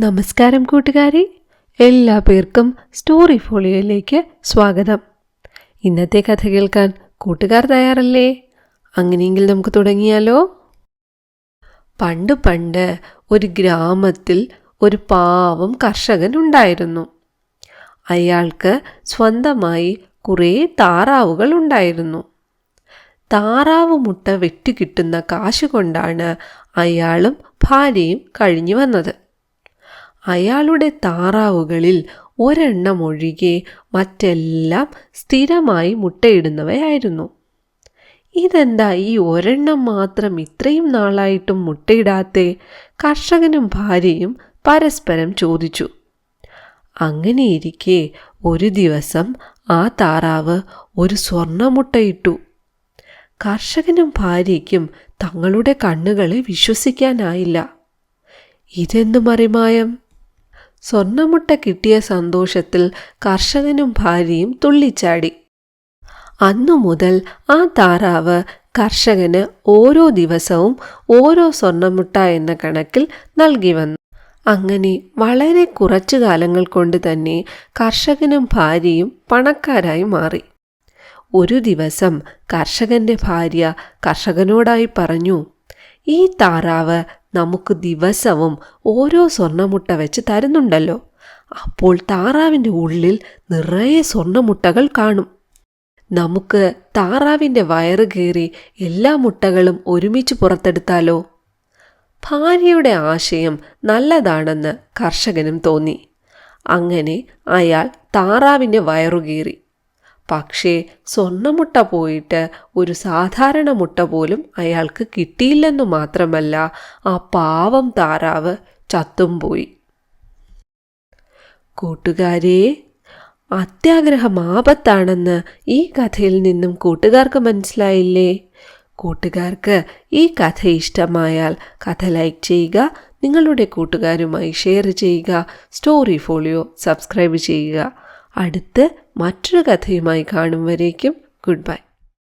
നമസ്കാരം കൂട്ടുകാരി എല്ലാ പേർക്കും സ്റ്റോറി ഫോളിയോയിലേക്ക് സ്വാഗതം. ഇന്നത്തെ കഥ കേൾക്കാൻ കൂട്ടുകാർ തയ്യാറല്ലേ? അങ്ങനെയെങ്കിൽ നമുക്ക് തുടങ്ങിയാലോ? പണ്ട് പണ്ട് ഒരു ഗ്രാമത്തിൽ ഒരു പാവം കർഷകൻ ഉണ്ടായിരുന്നു. അയാൾക്ക് സ്വന്തമായി കുറേ താറാവുകൾ ഉണ്ടായിരുന്നു. താറാവ് മുട്ട വെട്ടിക്കിട്ടുന്ന കാശ് കൊണ്ടാണ് അയാളും ഭാര്യയും കഴിഞ്ഞു വന്നത്. അയാളുടെ താറാവുകളിൽ ഒരെണ്ണം ഒഴികെ മറ്റെല്ലാം സ്ഥിരമായി മുട്ടയിടുന്നവയായിരുന്നു. ഇതെന്താ ഈ ഒരെണ്ണം മാത്രം ഇത്രയും നാളായിട്ടും മുട്ടയിടാത്തെ? കർഷകനും ഭാര്യയും പരസ്പരം ചോദിച്ചു. അങ്ങനെയിരിക്കെ ഒരു ദിവസം ആ താറാവ് ഒരു സ്വർണമുട്ടയിട്ടു കർഷകനും ഭാര്യയ്ക്കും തങ്ങളുടെ കണ്ണുകളെ വിശ്വസിക്കാനായില്ല. ഇതെന്തു മറിമായം? സ്വർണമുട്ട കിട്ടിയ സന്തോഷത്തിൽ കർഷകനും ഭാര്യയും തുള്ളിച്ചാടി. അന്നു മുതൽ ആ താറാവ് കർഷകന് ഓരോ ദിവസവും ഓരോ സ്വർണമുട്ട എന്ന കണക്കിൽ നൽകി വന്നു. അങ്ങനെ വളരെ കുറച്ചു കാലങ്ങൾ കൊണ്ട് തന്നെ കർഷകനും ഭാര്യയും പണക്കാരായി മാറി. ഒരു ദിവസം കർഷകന്റെ ഭാര്യ കർഷകനോടായി പറഞ്ഞു ഈ താറാവ് നമുക്ക് ദിവസവും ഓരോ സ്വർണമുട്ട വെച്ച് തരുന്നുണ്ടല്ലോ. അപ്പോൾ താറാവിന്റെ ഉള്ളിൽ നിറയെ സ്വർണമുട്ടകൾ കാണും. നമുക്ക് താറാവിന്റെ വയറ് കീറി എല്ലാ മുട്ടകളും ഒരുമിച്ച് പുറത്തെടുത്താലോ? ഭാര്യയുടെ ആശയം നല്ലതാണെന്ന് കർഷകനും തോന്നി. അങ്ങനെ അയാൾ താറാവിന്റെ വയറുകീറി പക്ഷേ സ്വർണമുട്ട പോയിട്ട് ഒരു സാധാരണ മുട്ട പോലും അയാൾക്ക് കിട്ടിയില്ലെന്നു മാത്രമല്ല ആ പാവം താറാവ് ചത്തും പോയി. കൂട്ടുകാരെ അത്യാഗ്രഹം ആപത്താണെന്ന് ഈ കഥയിൽ നിന്നും കൂട്ടുകാർക്ക് മനസ്സിലായില്ലേ? കൂട്ടുകാർക്ക് ഈ കഥ ഇഷ്ടമായാൽ കഥ ലൈക്ക് ചെയ്യുക നിങ്ങളുടെ കൂട്ടുകാരുമായി ഷെയർ ചെയ്യുക സ്റ്റോറി ഫോളിയോ സബ്സ്ക്രൈബ് ചെയ്യുക. അടുത്ത് മറ്റൊരു കഥയുമായി കാണും വരേക്കും. Good bye